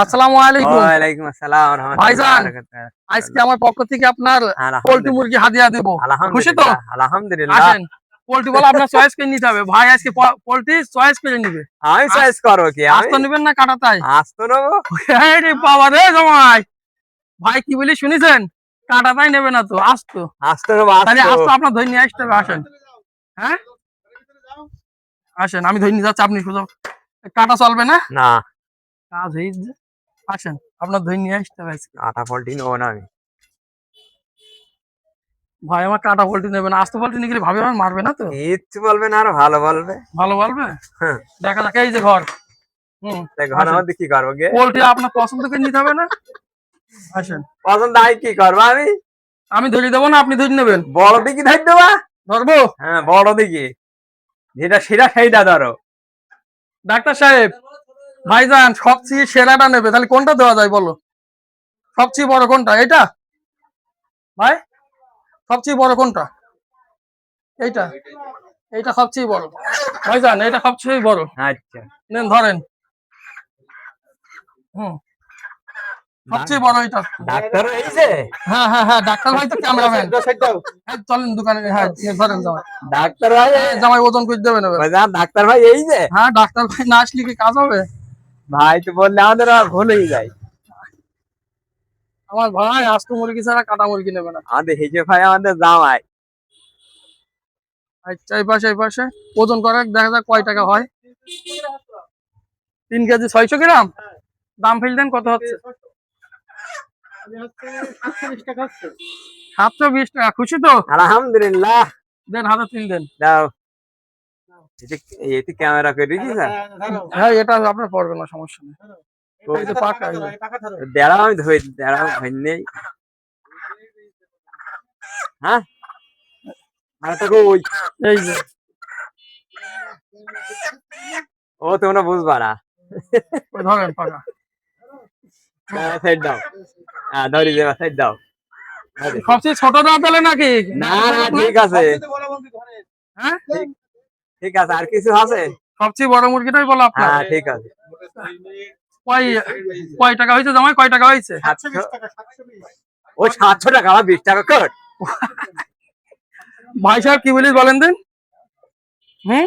আসসালামু আলাইকুম। ওয়ালাইকুম আসসালাম ওয়া রাহমাতুল্লাহি ভাইজান, আজকে আমার পক্ষ থেকে আপনার পোল্ট্রি মুরগি হাদিয়া দেবো। খুশি তো? আলহামদুলিল্লাহ আলহামদুলিল্লাহ। আসেন পোল্ট্রি বলে আপনার চয়েস করে নিতে হবে। ভাই আজকে পোল্ট্রি চয়েস করে নিবে। আমি চয়েস করব কি? আস্ত নিবেন না কাটা তাই? আসতো নেব? রে বাবা রে জামাই। ভাই কি বলি শুনেছেন? কাটা তাই নেবে না তো আসতো। আসতো নেব তাহলে আসতো আসতো আপনার ধরে নিয়ে আসতে হবে আসেন। হ্যাঁ? আসেন আমি ধরে নিয়ে যাচ্ছি আপনি সোজা কাটা চলবে না? না। কাজ হয়ে। আসেন আপনার ধরে নিয়ে আসতে হবে। আটা ফলটি নেব না আমি। ভাই আমার কাটা পোল্ট্রি নেবে না আস্ত পল্টি নিয়ে গেলে ভাবে আমার মারবে না তো? কিচ্ছু বলবে না আর ভালো বলবে। ভালো বলবে? হ্যাঁ। দেখা যাক এই যে ঘর। হুম ঘরের আসেন। কি করব গে? পোল্ট্রি আপনার পছন্দ করে নিতে হবে না? আসেন। পছন্দ আমি কি করব আমি? আমি ধরে দেবো না আপনি ধরে নেবেন। বড় দিকে ধর দেবা? ধরবো? হ্যাঁ বড় দিকে। যেটা সেটা সেইটা ধরো। ডাক্তার সাহেব ভাইজান সবচেয়ে সেরাটা নেবে। তাহলে কোনটা দেওয়া যায় বলো? সবচেয়ে বড় কোনটা? এটা ভাই সবচেয়ে বড় কোনটা? এইটা? এইটা সবচেয়ে বড়। ভাইজান এটা সবচেয়ে বড়। আচ্ছা। নেন ধরেন। হুম। সবচেয়ে বড় এটা ডাক্তার এইছে হ্যাঁ হ্যাঁ হ্যাঁ ডাক্তার ভাই তো ক্যামেরাম্যান চলেন দোকানে হ্যাঁ এই ধরেন জামাই। ডাক্তার ভাই জামাই ওজন করে দেবেন ডাক্তার ভাই এই যে? হ্যাঁ ডাক্তার ভাই না আসলে কি কাজ হবে? ভাই তো বললে আমাদের আর ভুল হয়ে যায় আমার ভাই আস্ত মুরগি ছাড়া কাটা মুরগি নেবে না। আমাদের হিসেব ভাই আমাদের জামাই। আচ্ছা এই পাশে এই পাশে। ওজন করে দেখা যাক কয় টাকা হয়। তিন কেজি ছয়শো গ্রাম? দাম ফেল দেন কত হচ্ছে? সাতশো বিশ টাকা। খুশি তো? আলহামদুলিল্লাহ। দেন হাতে তিন দেন। দাও। এটি ক্যামেরা করে দিয়েছি স্যার হ্যাঁ? এটা আপনার পড়বে না সমস্যা নেই। আমি ধরে হ্যাঁ? আর তো ওই এই যে। ও তোমরা বুঝবা না। ধরেন পাকা। সাইড দাও। হ্যাঁ ধরি দেবা সাইড দাও। সবচেয়ে ছোট দাঁত দিলে নাকি? না না ঠিক আছে। হ্যাঁ? ঠিক আছে আর কিছু আছে? সবচেয়ে বড় মুরগিটাই বলো আপনার। হ্যাঁ ঠিক আছে। কয় কয় টাকা হয়েছে জামাই? কয় টাকা হয়েছে? ও সাতশো টাকা আমার বিশ টাকা কর। ভাই সাহেব কি বলিস বলেন দেন। হুম?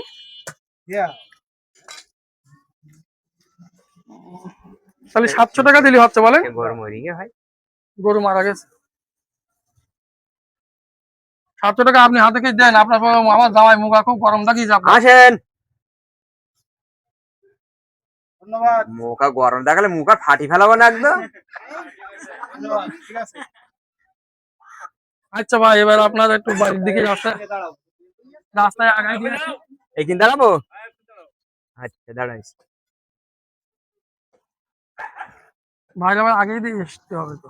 তাহলে সাতশো টাকা দিলি হচ্ছে বলেন। গরম হয়ে। গিয়ে ভাই গরু মারা গেছে। সাতশো টাকা আপনি হাতে কিছু দেন আপনার আমার জামাই মুখা খুব গরম আপনার। আসেন। মুখা গরম দেখালে মুখা ফাটি ফেলাবো না একদম। আচ্ছা ভাই এবার আপনার একটু বাড়ির দিকে রাস্তায় দিয়ে। দাঁড়াবো? আচ্ছা দাঁড়াইস ভাই আবার আগেই দিয়ে আসতে হবে তো।